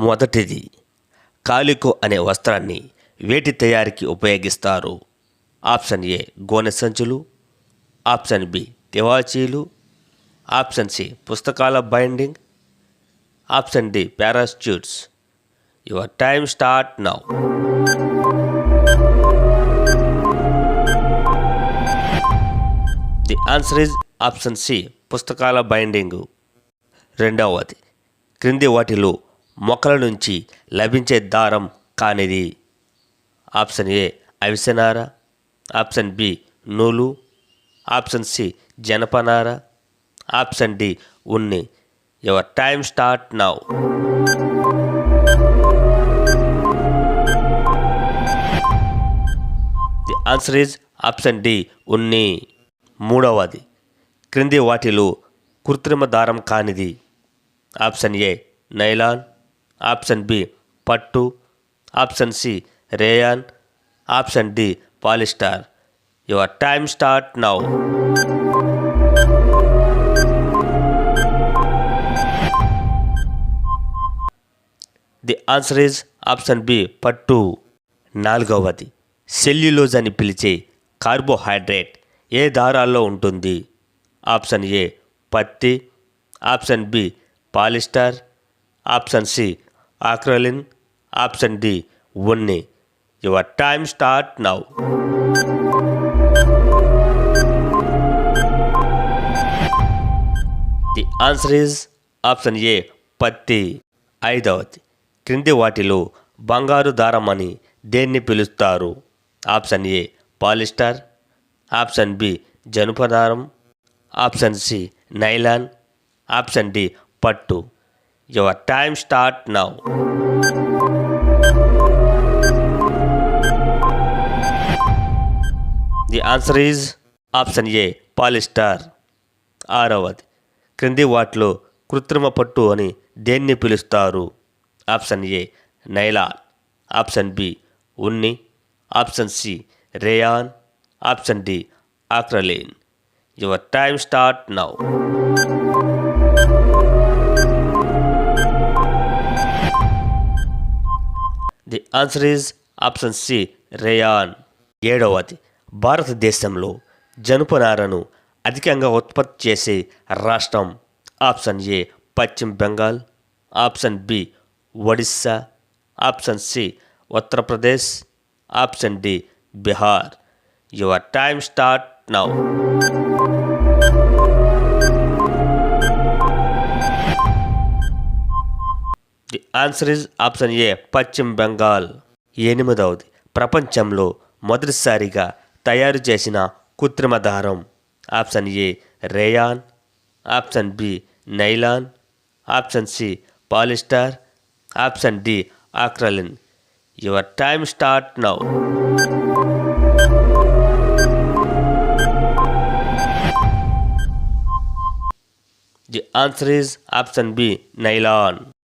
మొదటిది కాలికో అనే వస్త్రాన్ని వేటి తయారీకి ఉపయోగిస్తారు. ఆప్షన్ ఏ గోనె సంచులు ఆప్షన్ బి తివాచీలు ఆప్షన్ సి పుస్తకాల binding option D parachutes. Your time start now. The answer is option C పుస్తకాల బైండింగ్. రెండవది క్రింది వాటిలో మొక్కల నుంచి లభించే దారం కానిది. ఆప్షన్ ఏ అవిసెనార ఆప్షన్ బి నూలు ఆప్షన్ సి జనపనార option D Unni. Your time start now. The answer is option D ఉన్ని. మూడవది క్రింది వాటిలో కృత్రిమ దారం కానిది. Option A nylon option B పట్టు option C rayon option D polyester. Your time start now. The answer is option B పట్టు. నాలుగవది cellulose అని పిలిచే కార్బోహైడ్రేట్ ఏ దారాల్లో ఉంటుంది? ఆప్షన్ ఏ పత్తి option B polyester option C acrylic option D Unni your time start now the answer is option A పత్తి. ఐదవది క్రింది వాటిలో బంగారు దారం అని దేన్ని పిలుస్తారు? Option A polyester. Option B జనుపదారం option C nylon. Option D పట్టు. Your time start now the answer is option A polyester ఆరవది క్రింది వాటిలో కృత్రిమ పట్టు అని దేన్ని పిలుస్తారు? Option A nylon option B Unni. Option C rayon option D acrylic your time start now answer is option C rayon ఏడవది భారతదేశంలో జనుపనారను అధికంగా ఉత్పత్తి చేసే రాష్ట్రం. ఆప్షన్ ఏ పశ్చిమ Bengal. Option B Odisha. Option C Uttar Pradesh. Option D Bihar. Your time start now answer is option A పశ్చిమ బెంగాల్ ఎనిమిదవది ప్రపంచంలో మొదటిసారిగా తయారు చేసిన కృత్రిమ దారం. Option A rayon option B nylon option C polyester option D acrylic your time start now the answer is option B nylon